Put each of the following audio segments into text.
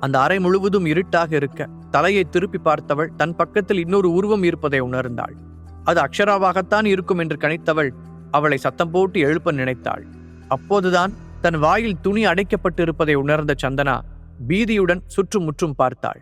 அந்த அறை முழுவதும் இருட்டாக இருக்க தலையை திருப்பி பார்த்தவள் தன் பக்கத்தில் இன்னொரு உருவம் இருப்பதை உணர்ந்தாள். அது அக்ஷராவாகத்தான் இருக்கும் என்று கணித்தவள் அவளை சத்தம் போட்டு எழுப்ப நினைத்தாள். அப்போதுதான் தன் வாயில் துணி அடைக்கப்பட்டிருப்பதை உணர்ந்த சந்தனா பீதியுடன் சுற்றுமுற்றும் பார்த்தாள்.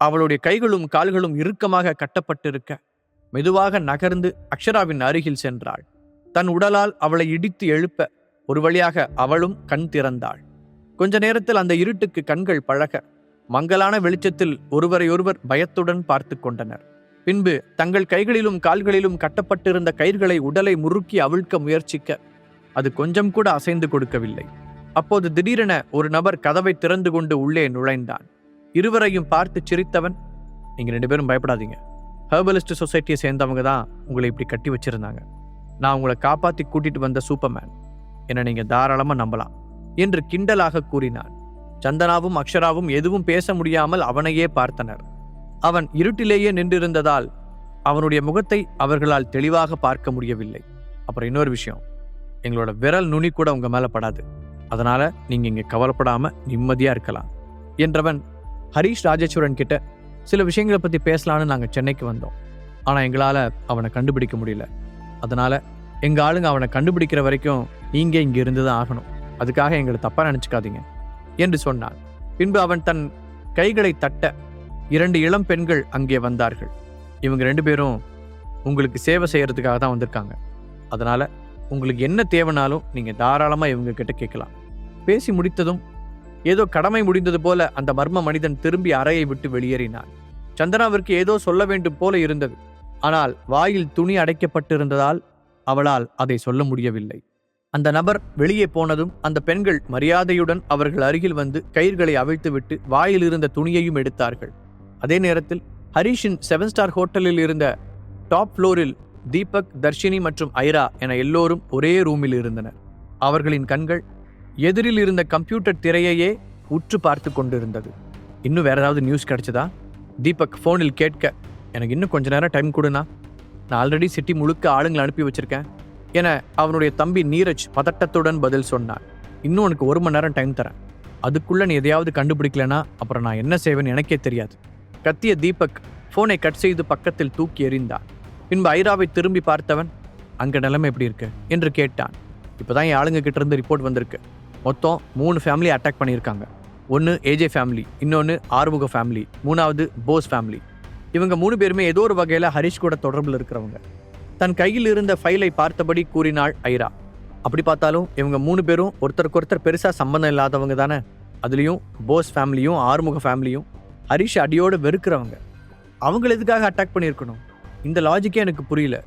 அவளுடைய கைகளும் கால்களும் இறுக்கமாக கட்டப்பட்டிருக்க மெதுவாக நகர்ந்து அக்ஷராவின் அருகில் சென்றாள். தன் உடலால் அவளை இடித்து எழுப்ப ஒரு வழியாக அவளும் கண் திறந்தாள். கொஞ்ச நேரத்தில் அந்த இருட்டுக்கு கண்கள் பழக மங்கலான வெளிச்சத்தில் ஒருவரையொருவர் பயத்துடன் பார்த்து கொண்டனர். பின்பு தங்கள் கைகளிலும் கால்களிலும் கட்டப்பட்டிருந்த கயிர்களை உடலை முறுக்கி அவிழ்க்க முயற்சிக்க அது கொஞ்சம் கூட அசைந்து கொடுக்கவில்லை. அப்போது திடீரென ஒரு நபர் கதவை திறந்து கொண்டு உள்ளே நுழைந்தான். இருவரையும் பார்த்து சிரித்தவன் நீங்கள் ரெண்டு பேரும் பயப்படாதீங்க. ஹெர்பலிஸ்ட் சொசைட்டியை சேர்ந்தவங்க தான் உங்களை இப்படி கட்டி வச்சிருந்தாங்க. நான் உங்களை காப்பாற்றி கூட்டிகிட்டு வந்த சூப்பர்மேன். என்னை நீங்கள் தாராளமாக நம்பலாம். என்று கிண்டலாக கூறினான். சந்தனாவும் அக்ஷராவும் எதுவும் பேச முடியாமல் அவனையே பார்த்தனர். அவன் இருட்டிலேயே நின்றிருந்ததால் அவனுடைய முகத்தை அவர்களால் தெளிவாக பார்க்க முடியவில்லை. அப்புறம் இன்னொரு விஷயம். எங்களோட விரல் நுனி கூட உங்க மேல படாது. அதனால நீங்க இங்க கவலைப்படாம நிம்மதியா இருக்கலாம் என்றவன் ஹரீஷ் ராஜேஸ்வரன் கிட்ட சில விஷயங்களை பத்தி பேசலான்னு நாங்க சென்னைக்கு வந்தோம். ஆனா எங்களால அவனை கண்டுபிடிக்க முடியல. அதனால எங்க ஆளுங்க அவனை கண்டுபிடிக்கிற வரைக்கும் நீங்க இங்க இருந்துதான் ஆகணும். அதுக்காக எங்களை தப்பாக நினச்சிக்காதீங்க என்று சொன்னான். பின்பு அவன் தன் கைகளை தட்ட இரண்டு இளம் பெண்கள் அங்கே வந்தார்கள். இவங்க ரெண்டு பேரும் உங்களுக்கு சேவை செய்யறதுக்காக தான் வந்திருக்காங்க. அதனால உங்களுக்கு என்ன தேவைனாலும் நீங்க தாராளமா இவங்க கிட்ட கேட்கலாம். பேசி முடித்ததும் ஏதோ கடமை முடிந்தது போல அந்த மர்ம மனிதன் திரும்பி அறையை விட்டு வெளியேறினான். சந்தனாவிற்கு ஏதோ சொல்ல வேண்டும் போல இருந்தது. ஆனால் வாயில் துணி அடைக்கப்பட்டிருந்ததால் அவளால் அதை சொல்ல முடியவில்லை. அந்த நபர் வெளியே போனதும் அந்த பெண்கள் மரியாதையுடன் அவர்கள் அருகில் வந்து கயிர்களை அவிழ்த்துவிட்டு வாயில் இருந்த துணியையும் எடுத்தார்கள். அதே நேரத்தில் ஹரிஷின் செவன் ஸ்டார் ஹோட்டலில் இருந்த டாப் ஃப்ளோரில் தீபக் தர்ஷினி மற்றும் ஐரா என எல்லோரும் ஒரே ரூமில் இருந்தனர். அவர்களின் கண்கள் எதிரில் இருந்த கம்ப்யூட்டர் திரையையே உற்று பார்த்து கொண்டிருந்தது. இன்னும் வேற ஏதாவது நியூஸ் கிடைச்சதா? தீபக் ஃபோனில் கேட்க எனக்கு இன்னும் கொஞ்ச நேரம் டைம் கொடுனா நான் ஆல்ரெடி சிட்டி முழுக்க ஆளுங்களை அனுப்பி வச்சிருக்கேன். என அவனுடைய தம்பி நீரஜ் பதட்டத்துடன் பதில் சொன்னான் இன்னும் உனக்கு ஒரு மணி நேரம் டைம் தரேன். அதுக்குள்ளே நீ எதையாவது கண்டுபிடிக்கலனா அப்புறம் நான் என்ன செய்வேன்னு எனக்கே தெரியாது. கத்திய தீபக் ஃபோனை கட் செய்து பக்கத்தில் தூக்கி எறிந்தான் பின்பு ஐராவை திரும்பி பார்த்தவன் அங்கே நிலைமை எப்படி இருக்கு? என்று கேட்டான். இப்போதான் என் ஆளுங்க கிட்ட இருந்து ரிப்போர்ட் வந்திருக்கு. மொத்தம் மூணு ஃபேமிலி அட்டாக் பண்ணியிருக்காங்க. ஒன்று ஏஜே ஃபேமிலி இன்னொன்று ஆறுமுக ஃபேமிலி மூணாவது போஸ் ஃபேமிலி இவங்க மூணு பேருமே ஏதோ ஒரு வகையில் ஹரிஷ் கூட தொடர்பில் இருக்கிறவங்க. தன் கையில் இருந்த ஃபைலை பார்த்தபடி கூறினாள் ஐரா. அப்படி பார்த்தாலும் இவங்க மூணு பேரும் ஒருத்தருக்கு ஒருத்தர் பெருசாக சம்பந்தம் இல்லாதவங்க தானே. அதுலேயும் போஸ் ஃபேமிலியும் ஆறுமுக ஃபேமிலியும். ஹரிஷ் அடியோடு வெறுக்கிறவங்க. அவங்கள எதுக்காக அட்டாக் பண்ணியிருக்கணும்? இந்த லாஜிக்கே எனக்கு புரியல.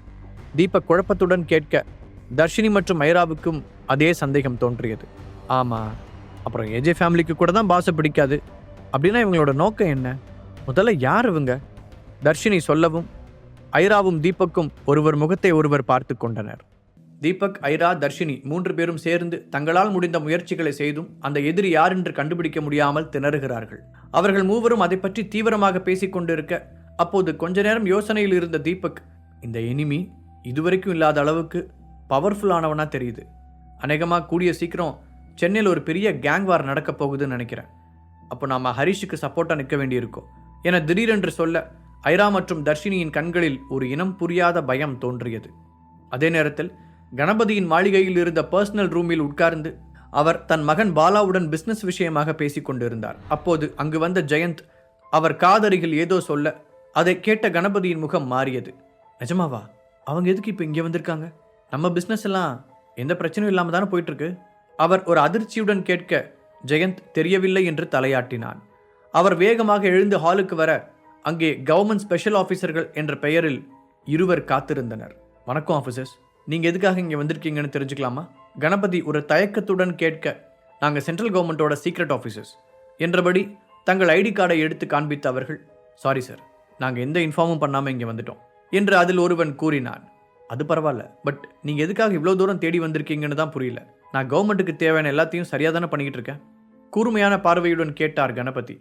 தீபக் குழப்பத்துடன் கேட்க தர்ஷினி மற்றும் ஐராவுக்கும் அதே சந்தேகம் தோன்றியது. ஆமாம் அப்புறம் ஏஜே ஃபேமிலிக்கு கூட தான் பாசை பிடிக்காது. அப்படின்னா இவங்களோட நோக்கம் என்ன? முதல்ல யார் இவங்க? தர்ஷினி சொல்லவும் ஐராவும் தீபக்கும் ஒருவர் முகத்தை ஒருவர் பார்த்து கொண்டனர். தீபக் ஐரா தர்ஷினி மூன்று பேரும் சேர்ந்து தங்களால் முடிந்த முயற்சிகளை செய்தும் அந்த எதிரி யார் என்று கண்டுபிடிக்க முடியாமல் திணறுகிறார்கள். அவர்கள் மூவரும் அதை பற்றி தீவிரமாக பேசிக்கொண்டிருக்க அப்போது கொஞ்ச நேரம் யோசனையில் இருந்த தீபக் இந்த எனிமி இதுவரைக்கும் இல்லாத அளவுக்கு பவர்ஃபுல்லானவனா தெரியுது. அநேகமாக கூடிய சீக்கிரம் சென்னையில் ஒரு பெரிய கேங் வார் நடக்கப் போகுதுன்னு நினைக்கிறேன். அப்போ நாம ஹரிஷுக்கு சப்போர்ட்டாக நிற்க வேண்டியிருக்கோம். என திடீரென்று சொல்ல ஐரா மற்றும் தர்ஷினியின் கண்களில் ஒரு இனம் புரியாத பயம் தோன்றியது. அதே நேரத்தில் கணபதியின் மாளிகையில் இருந்த பர்சனல் ரூமில் உட்கார்ந்து அவர் தன் மகன் பாலாவுடன் பிஸ்னஸ் விஷயமாக பேசிக் கொண்டிருந்தார். அப்போது அங்கு வந்த ஜெயந்த் அவர் காதருகில் ஏதோ சொல்ல அதை கேட்ட கணபதியின் முகம் மாறியது. நிஜமாவா? அவங்க எதுக்கு இப்போ இங்கே வந்திருக்காங்க? நம்ம பிஸ்னஸ் எல்லாம் எந்த பிரச்சனையும் இல்லாமல் தானே போயிட்டுருக்கு? அவர் ஒரு அதிர்ச்சியுடன் கேட்க ஜெயந்த் தெரியவில்லை என்று தலையாட்டினான். அவர் வேகமாக எழுந்து ஹாலுக்கு வர அங்கே கவர்மெண்ட் ஸ்பெஷல் ஆஃபீஸர்கள் என்ற பெயரில் இருவர் காத்திருந்தனர். வணக்கம் ஆஃபீஸர்ஸ் நீங்கள் எதுக்காக இங்கே வந்திருக்கீங்கன்னு தெரிஞ்சுக்கலாமா? கணபதி ஒரு தயக்கத்துடன் கேட்க நாங்கள் சென்ட்ரல் கவர்மெண்ட்டோட சீக்ரெட் ஆஃபீஸர்ஸ் என்றபடி தங்கள் ஐடி கார்டை எடுத்து காண்பித்த அவர்கள் சாரி சார் நாங்கள் எந்த இன்ஃபார்மும் பண்ணாமல் இங்கே வந்துட்டோம். என்று அதில் ஒருவன் கூறினான். அது பரவாயில்ல பட் நீங்கள் எதுக்காக இவ்வளோ தூரம் தேடி வந்திருக்கீங்கன்னு தான் புரியல. நான் கவர்மெண்ட்டுக்கு தேவையான எல்லாத்தையும் சரியாக தானே பண்ணிக்கிட்டு இருக்கேன்? கூர்மையான பார்வையுடன் கேட்டார் கணபதி.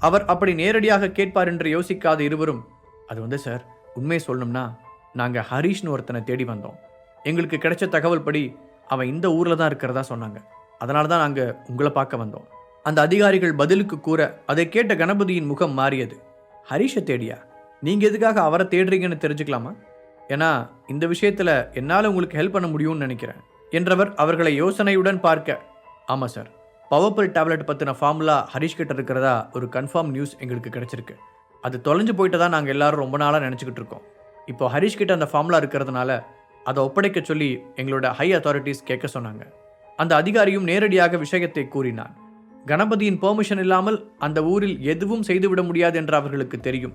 அவர் அப்படி நேரடியாக கேட்பார் என்று யோசிக்காத இருவரும் அது வந்து சார் உண்மையை சொல்லணும்னா நாங்கள் ஹரீஷ்னு ஒருத்தனை தேடி வந்தோம். எங்களுக்கு கிடைச்ச தகவல் படி அவன் இந்த ஊரில் தான் இருக்கிறதா சொன்னாங்க. அதனால தான் நாங்கள் உங்களை பார்க்க வந்தோம். அந்த அதிகாரிகள் பதிலுக்கு கூற அதை கேட்ட கணபதியின் முகம் மாறியது. ஹரிஷை தேடியா? நீங்கள் எதுக்காக அவரை தேடுறீங்கன்னு தெரிஞ்சுக்கலாமா? ஏன்னா இந்த விஷயத்தில் என்னால் உங்களுக்கு ஹெல்ப் பண்ண முடியும்னு நினைக்கிறேன். என்றவர் அவர்களை யோசனையுடன் பார்க்க ஆமாம் சார் பவர்பல் டேப்லெட் பற்றின ஃபார்முலா ஹரிஷ் கிட்ட இருக்கிறதா ஒரு கன்ஃபார்ம் நியூஸ் எங்களுக்கு கிடச்சிருக்கு. அது தொலைஞ்சு போயிட்டு தான் நாங்கள் எல்லாரும் ரொம்ப நாளாக நினச்சிக்கிட்டு இருக்கோம். இப்போ ஹரிஷ் கிட்ட அந்த ஃபார்முலா இருக்கிறதுனால அதை ஒப்படைக்க சொல்லி எங்களோட ஹை அத்தாரிட்டிஸ் கேட்க சொன்னாங்க. அந்த அதிகாரியும் நேரடியாக விஷயத்தை கூறினான் கணபதியின் பெர்மிஷன் இல்லாமல் அந்த ஊரில் எதுவும் செய்துவிட முடியாது என்று அவர்களுக்கு தெரியும்.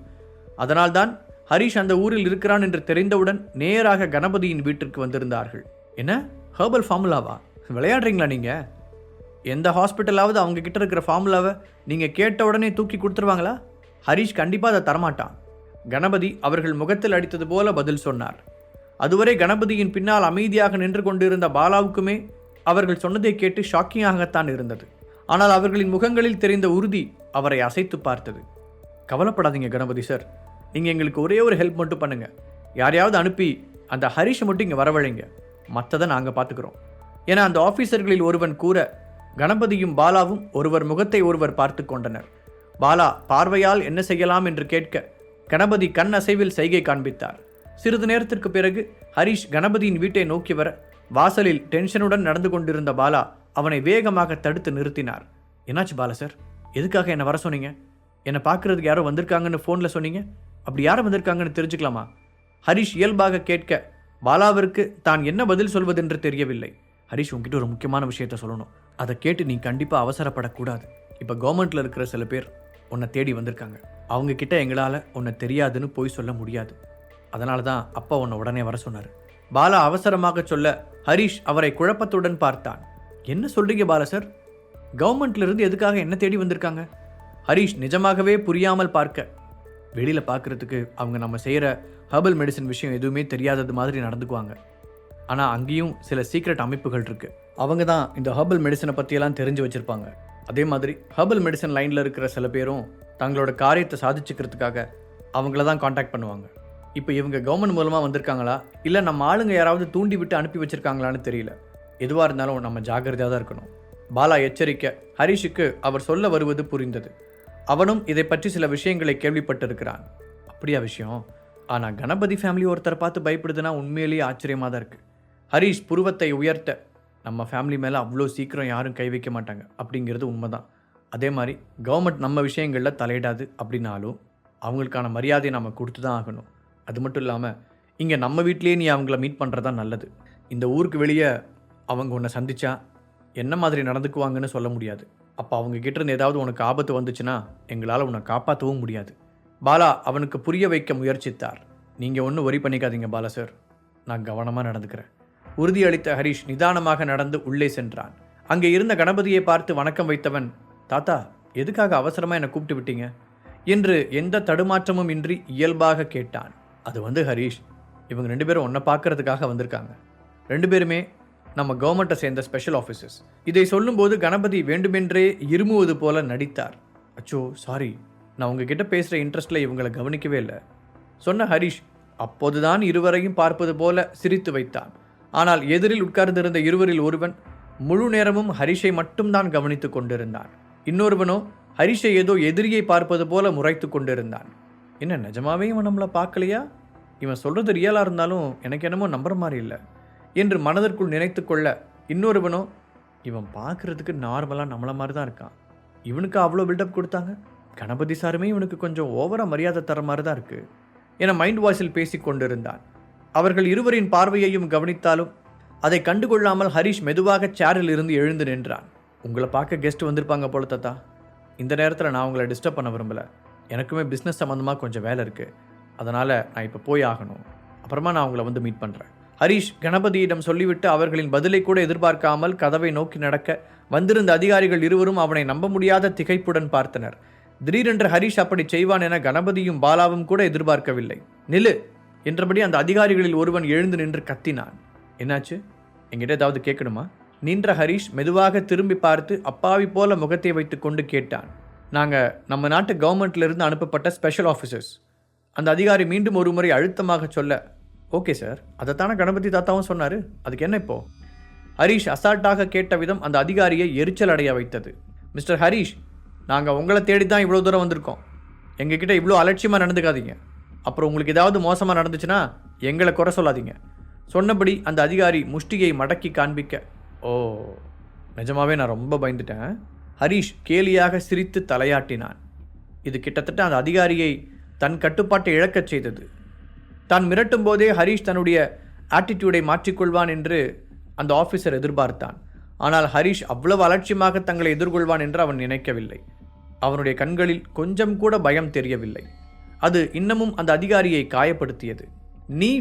அதனால்தான் ஹரிஷ் அந்த ஊரில் இருக்கிறான் என்று தெரிந்தவுடன் நேராக கணபதியின் வீட்டிற்கு வந்திருந்தார்கள். என்ன? ஹெர்பல் ஃபார்முலாவா விளையாடுறீங்களா நீங்கள் எந்த ஹாஸ்பிட்டலாவது அவங்க கிட்ட இருக்கிற ஃபார்முலாவை நீங்கள் கேட்ட உடனே தூக்கி கொடுத்துருவாங்களா? ஹரிஷ் கண்டிப்பாக அதை தரமாட்டான். கணபதி அவர்கள் முகத்தில் அடித்தது போல பதில் சொன்னார். அதுவரை கணபதியின் பின்னால் அமைதியாக நின்று கொண்டிருந்த பாலாவுக்குமே அவர்கள் சொன்னதை கேட்டு ஷாக்கிங்காகத்தான் இருந்தது. ஆனால் அவர்களின் முகங்களில் தெரிந்த உறுதி அவரை அசைத்து பார்த்தது. கவலைப்படாதீங்க கணபதி சார். நீங்கள் எங்களுக்கு ஒரே ஒரு ஹெல்ப் மட்டும் பண்ணுங்க. யாரையாவது அனுப்பி அந்த ஹரிஷை மட்டும் இங்கே வரவழைங்க. மற்றதை நாங்கள் பார்த்துக்குறோம். ஏன்னா அந்த ஆஃபீஸர்களில் ஒருவன் கூற கணபதியும் பாலாவும் ஒருவர் முகத்தை ஒருவர் பார்த்து கொண்டனர். பாலா பார்வையால் என்ன செய்யலாம் என்று கேட்க கணபதி கண் அசைவில் செய்கை காண்பித்தார். சிறிது நேரத்திற்கு பிறகு ஹரிஷ் கணபதியின் வீட்டை நோக்கி வர வாசலில் டென்ஷனுடன் நடந்து கொண்டிருந்த பாலா அவனை வேகமாக தடுத்து நிறுத்தினார். என்னாச்சு பாலா சார்? எதுக்காக என்னை வர சொன்னீங்க? என்னை பார்க்கறதுக்கு யாரோ வந்திருக்காங்கன்னு ஃபோனில் சொன்னீங்க? அப்படி யார் வந்திருக்காங்கன்னு தெரிஞ்சுக்கலாமா? ஹரிஷ் இயல்பாக கேட்க பாலாவிற்கு தான் என்ன பதில் சொல்வதென்று தெரியவில்லை. ஹரிஷ் உங்ககிட்ட ஒரு முக்கியமான விஷயத்த சொல்லணும். அதை கேட்டு நீ கண்டிப்பாக அவசரப்படக்கூடாது. இப்போ கவர்மெண்ட்டில் இருக்கிற சில பேர் உன்னை தேடி வந்திருக்காங்க. அவங்க கிட்ட எங்களால் உன்னை தெரியாதுன்னு போய் சொல்ல முடியாது. அதனால தான் அப்பா உன்னை உடனே வர சொன்னார். பாலா அவசரமாக சொல்ல ஹரிஷ் அவரை குழப்பத்துடன் பார்த்தான். என்ன சொல்றீங்க பாலா சார்? கவர்மெண்ட்லேருந்து எதுக்காக என்ன தேடி வந்திருக்காங்க? ஹரிஷ் நிஜமாகவே புரியாமல் பார்க்க. வெளியில் பார்க்குறதுக்கு அவங்க நம்ம செய்கிற ஹர்பல் மெடிசன் விஷயம் எதுவுமே தெரியாதது மாதிரி நடந்துக்குவாங்க. ஆனால் அங்கேயும் சில சீக்ரெட் அமைப்புகள் இருக்குது அவங்க தான் இந்த ஹர்பல் மெடிசனை பற்றியெல்லாம் தெரிஞ்சு வச்சுருப்பாங்க. அதே மாதிரி ஹர்பல் மெடிசன் லைனில் இருக்கிற சில பேரும் தங்களோட காரியத்தை சாதிச்சுக்கிறதுக்காக அவங்கள தான் காண்டாக்ட் பண்ணுவாங்க. இப்போ இவங்க கவர்மெண்ட் மூலமாக வந்திருக்காங்களா? இல்லை நம்ம ஆளுங்க யாராவது தூண்டி விட்டு அனுப்பி வச்சுருக்காங்களான்னு தெரியல. எதுவாக இருந்தாலும் நம்ம ஜாக்கிரதையாக தான் இருக்கணும். பாலா எச்சரிக்க ஹரிஷுக்கு அவர் சொல்ல வருவது புரிந்தது. அவனும் இதை பற்றி சில விஷயங்களை கேள்விப்பட்டிருக்கிறான். அப்படியா விஷயம்? ஆனால் கணபதி ஃபேமிலி ஒருத்தரை பார்த்து பயப்படுதுன்னா உண்மையிலேயே ஆச்சரியமாக தான் இருக்குது ஹரிஷ் புருவத்தை உயர்த்த நம்ம ஃபேமிலி மேலே அவ்வளோ சீக்கிரம் யாரும் கை வைக்க மாட்டாங்க. அப்படிங்கிறது உண்மைதான். அதே மாதிரி கவர்மெண்ட் நம்ம விஷயங்களில் தலையிடாது அப்படின்னாலும் அவங்களுக்கான மரியாதையை நம்ம கொடுத்து தான் ஆகணும். அது மட்டும் இல்லாமல் இங்கே நம்ம வீட்டிலேயே நீ அவங்கள மீட் பண்ணுறதா நல்லது. இந்த ஊருக்கு வெளியே அவங்க உன்னை சந்திச்சா என்ன மாதிரி நடந்துக்குவாங்கன்னு சொல்ல முடியாது. அப்போ அவங்க கிட்டேருந்து ஏதாவது உனக்கு ஆபத்து வந்துச்சுன்னா எங்களால் உன்னை காப்பாற்றவும் முடியாது. பாலா அவனுக்கு புரிய வைக்க முயற்சித்தார். நீங்கள் ஒன்றும் ஒரி பண்ணிக்காதீங்க பாலா சார் நான் கவனமாக நடந்துக்கிறேன். உறுதியளித்த ஹரிஷ் நிதானமாக நடந்து உள்ளே சென்றான். அங்கே இருந்த கணபதியை பார்த்து வணக்கம் வைத்தவன் தாத்தா எதுக்காக அவசரமாக என்னை கூப்பிட்டு விட்டீங்க? என்று எந்த தடுமாற்றமும் இன்றி இயல்பாக கேட்டான். அது வந்து ஹரிஷ் இவங்க ரெண்டு பேரும் ஒன்றை பார்க்கறதுக்காக வந்திருக்காங்க. ரெண்டு பேருமே நம்ம கவர்மெண்ட்டை சேர்ந்த ஸ்பெஷல் ஆஃபீஸர்ஸ் இதை சொல்லும்போது கணபதி வேண்டுமென்றே இருமுவது போல நடித்தார். அச்சோ சாரி நான் உங்ககிட்ட பேசுகிற இன்ட்ரெஸ்ட்டில் இவங்களை கவனிக்கவே இல்லை. சொன்ன ஹரிஷ் அப்போதுதான் இருவரையும் பார்ப்பது போல சிரித்து வைத்தான். ஆனால் எதிரில் உட்கார்ந்திருந்த இருவரில் ஒருவன் முழு நேரமும் ஹரிஷை மட்டும்தான் கவனித்துக் கொண்டிருந்தான். இன்னொருவனோ ஹரிஷை ஏதோ எதிரியை பார்ப்பது போல முறைத்து கொண்டிருந்தான். என்ன நிஜமாவே இவன் நம்மளை பார்க்கலையா? இவன் சொல்றது ரியலாக இருந்தாலும் எனக்கு என்னமோ நம்புற மாதிரி இல்லை என்று மனதிற்குள் நினைத்து கொள்ள இன்னொருவனோ இவன் பார்க்கறதுக்கு நார்மலாக நம்மள மாதிரி தான் இருக்கான். இவனுக்கு அவ்வளோ பில்டப் கொடுத்தாங்க? கணபதி சாருமே இவனுக்கு கொஞ்சம் ஓவராக மரியாதை தர மாதிரி தான் இருக்கு. என மைண்ட் வாய்ஸில் பேசி கொண்டிருந்தான். அவர்கள் இருவரின் பார்வையையும் கவனித்தாலும் அதை கண்டுகொள்ளாமல் ஹரிஷ் மெதுவாக சேரில் இருந்து எழுந்து நின்றான். உங்களை பார்க்க கெஸ்ட் வந்திருப்பாங்க போல தத்தா. இந்த நேரத்தில் நான் உங்களை டிஸ்டர்ப் பண்ண விரும்பல. எனக்குமே பிஸ்னஸ் சம்மந்தமாக கொஞ்சம் வேலை இருக்குது அதனால் நான் இப்போ போய் ஆகணும். அப்புறமா நான் உங்களை வந்து மீட் பண்ணுறேன் ஹரிஷ் கணபதியிடம் சொல்லிவிட்டு அவர்களின் பதிலை கூட எதிர்பார்க்காமல் கதவை நோக்கி நடக்க வந்திருந்த அதிகாரிகள் இருவரும் அவனை நம்ப முடியாத திகைப்புடன் பார்த்தனர். திடீரென்று ஹரிஷ் அப்படி செய்வான் என கணபதியும் பாலாவும் கூட எதிர்பார்க்கவில்லை. நிலு என்றபடி அந்த அதிகாரிகளில் ஒருவன் எழுந்து நின்று கத்தினான். என்னாச்சு? என்கிட்ட ஏதாவது கேட்கணுமா நின்ற ஹரிஷ் மெதுவாக திரும்பி பார்த்து அப்பாவி போல முகத்தை வைத்துக்கொண்டு கேட்டான். நாங்கள் நம்ம நாட்டு கவர்மெண்ட்லேருந்து அனுப்பப்பட்ட ஸ்பெஷல் ஆஃபீஸர்ஸ் அந்த அதிகாரி மீண்டும் ஒரு முறை அழுத்தமாக சொல்ல ஓகே சார் அதைத்தானே கணபதி தாத்தாவும் சொன்னார். அதுக்கு என்ன இப்போ? ஹரிஷ் அசால்ட்டாக கேட்ட விதம் அந்த அதிகாரியை எரிச்சல் அடைய வைத்தது. மிஸ்டர் ஹரீஷ் நாங்கள் உங்களை தேடி தான் இவ்வளோ தூரம் வந்திருக்கோம். எங்ககிட்ட இவ்வளோ அலட்சியமாக நடந்துக்காதீங்க. அப்புறம் உங்களுக்கு ஏதாவது மோசமாக நடந்துச்சுன்னா எங்களை குறை சொல்லாதீங்க. சொன்னபடி அந்த அதிகாரி முஷ்டியை மடக்கி காண்பிக்க. ஓ நிஜமாவே நான் ரொம்ப பயந்துட்டேன். ஹரீஷ் கேலியாக சிரித்து தலையாட்டினான். இது கிட்டத்தட்ட அந்த அதிகாரியை தன் கட்டுப்பாட்டை இழக்கச் செய்தது. தான் மிரட்டும் போதே ஹரீஷ் தன்னுடைய ஆட்டிடியூடை மாற்றிக்கொள்வான் என்று அந்த ஆஃபீஸர் எதிர்பார்த்தான். ஆனால் ஹரீஷ் அவ்வளவு அலட்சியமாக தங்களை எதிர்கொள்வான் என்று அவன் நினைக்கவில்லை. அவனுடைய கண்களில் கொஞ்சம் கூட பயம் தெரியவில்லை. அது இன்னமும் அந்த அதிகாரியை காயப்படுத்தியது. நீ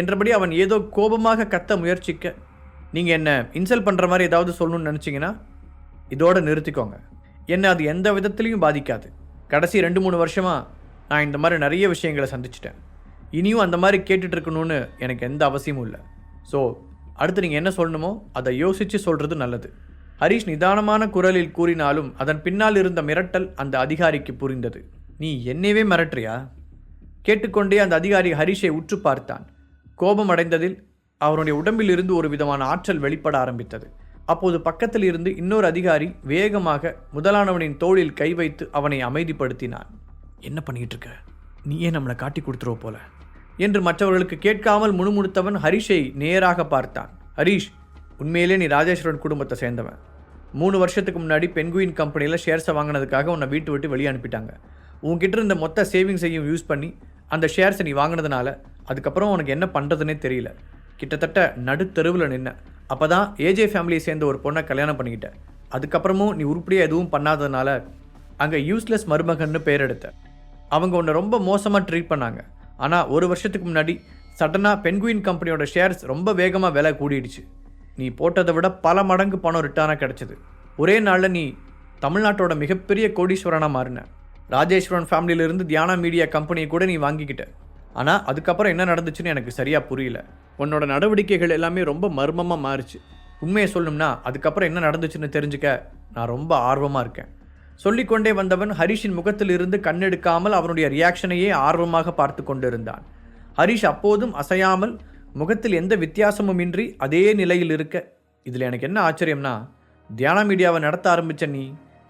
என்றபடி அவன் ஏதோ கோபமாக கத்த முயற்சிக்க நீங்கள் என்ன இன்சல்ட் பண்ணுற மாதிரி ஏதாவது சொல்லணும்னு நினச்சிங்கன்னா இதோடு நிறுத்திக்கோங்க. என்னை அது எந்த விதத்துலையும் பாதிக்காது. கடைசி ரெண்டு மூணு வருஷமாக நான் இந்த மாதிரி நிறைய விஷயங்களை சந்திச்சிட்டேன். இனியும் அந்த மாதிரி கேட்டுட்டு இருக்கணும்னு எனக்கு எந்த அவசியமும் இல்லை. ஸோ அடுத்து நீங்கள் என்ன சொல்லணுமோ அதை யோசித்து சொல்கிறது நல்லது. ஹரீஷ் நிதானமான குரலில் கூறினாலும் அதன் பின்னால் இருந்த மிரட்டல் அந்த அதிகாரிக்கு புரிந்தது. நீ என்னையவே மிரட்டுறியா? கேட்டுக்கொண்டே அந்த அதிகாரி ஹரிஷை உற்று பார்த்தான். கோபம் அடைந்ததில் அவருடைய உடம்பில் இருந்து ஒரு விதமான ஆற்றல் வெளிப்பட ஆரம்பித்தது. அப்போது பக்கத்தில் இருந்து இன்னொரு அதிகாரி வேகமாக முதலானவனின் தோளில் கை வைத்து அவனை அமைதிப்படுத்தினான். என்ன பண்ணிகிட்டு இருக்க நீயே நம்மளை காட்டி கொடுத்துருவோ போல? என்று மற்றவர்களுக்கு கேட்காமல் முணுமுணுத்தவன் ஹரிஷை நேராக பார்த்தான். ஹரிஷ் உண்மையிலே நீ ராஜேஸ்வரன் குடும்பத்தை சேர்ந்தவன். மூணு வருஷத்துக்கு முன்னாடி பென்குயின் கம்பெனியில் ஷேர்ஸை வாங்கினதுக்காக உன்னை வீட்டு விட்டு வெளியே அனுப்பிட்டாங்க. உங்ககிட்ட இருந்த மொத்த சேவிங்ஸையும் யூஸ் பண்ணி அந்த ஷேர்ஸை நீ வாங்கினதுனால அதுக்கப்புறம் உனக்கு என்ன பண்ணுறதுனே தெரியல. கிட்டத்தட்ட நடுத்தெருவில் நின்ன. அப்போ தான் ஏஜே ஃபேமிலியை சேர்ந்த ஒரு பொண்ணை கல்யாணம் பண்ணிக்கிட்ட. அதுக்கப்புறமும் நீ உருப்படியாக எதுவும் பண்ணாததுனால அங்கே யூஸ்லெஸ் மருமகன்னு பேர் எடுத்த. அவங்க உன்னை ரொம்ப மோசமாக ட்ரீட் பண்ணாங்க. ஆனால் ஒரு வருஷத்துக்கு முன்னாடி சடனாக பென்குயின் கம்பெனியோட ஷேர்ஸ் ரொம்ப வேகமாக விலை கூடிடுச்சு. நீ போட்டதை விட பல மடங்கு பணம் ரிட்டர்னாக கிடச்சிது. ஒரே நாளில் நீ தமிழ்நாட்டோட மிகப்பெரிய கோடீஸ்வரனாக மாறின. ராஜேஸ்வரன் ஃபேமிலியிலிருந்து தியானா மீடியா கம்பெனியை கூட நீ வாங்கிக்கிட்ட. ஆனால் அதுக்கப்புறம் என்ன நடந்துச்சுன்னு எனக்கு சரியாக புரியல. உன்னோட நடவடிக்கைகள் எல்லாமே ரொம்ப மர்மமாக மாறுச்சு. உண்மையை சொல்லணும்னா அதுக்கப்புறம் என்ன நடந்துச்சுன்னு தெரிஞ்சுக்க நான் ரொம்ப ஆர்வமாக இருக்கேன். சொல்லிக்கொண்டே வந்தவன் ஹரிஷின் முகத்தில் இருந்து கண்ணெடுக்காமல் அவனுடைய ரியாக்ஷனையே ஆர்வமாக பார்த்து கொண்டிருந்தான். ஹரிஷ் அப்போதும் அசையாமல் முகத்தில் எந்த வித்தியாசமும் இன்றி அதே நிலையில் இருக்க. இதில் எனக்கு என்ன ஆச்சரியம்னா தியான மீடியாவை நடத்த ஆரம்பித்த நீ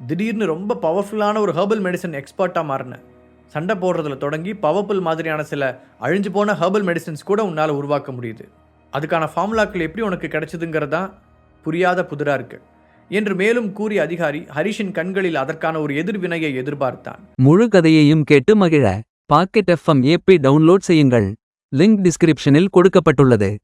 திடீர்னு ரொம்ப பவர்ஃபுல்லான ஒரு ஹெர்பல் மெடிசன் எக்ஸ்பர்ட்டாக மாறினேன் சண்டை போடுறதுல தொடங்கி பவர்ஃபுல் மாதிரியான சில அழிஞ்சு போன ஹெர்பல் மெடிசன்ஸ் கூட உன்னால் உருவாக்க முடியுது. அதுக்கான ஃபார்முலாக்கள் எப்படி உனக்கு கிடைச்சதுங்கிறதான் புரியாத புதிராக இருக்கு. என்று மேலும் கூறிய அதிகாரி ஹரிஷின் கண்களில் அதற்கான ஒரு எதிர்வினையை எதிர்பார்த்தான். முழு கதையையும் கேட்டு மகிழ. பாக்கெட் எஃப்எம் ஏபி டவுன்லோட் செய்யுங்கள். லிங்க் டிஸ்கிரிப்ஷனில் கொடுக்கப்பட்டுள்ளது.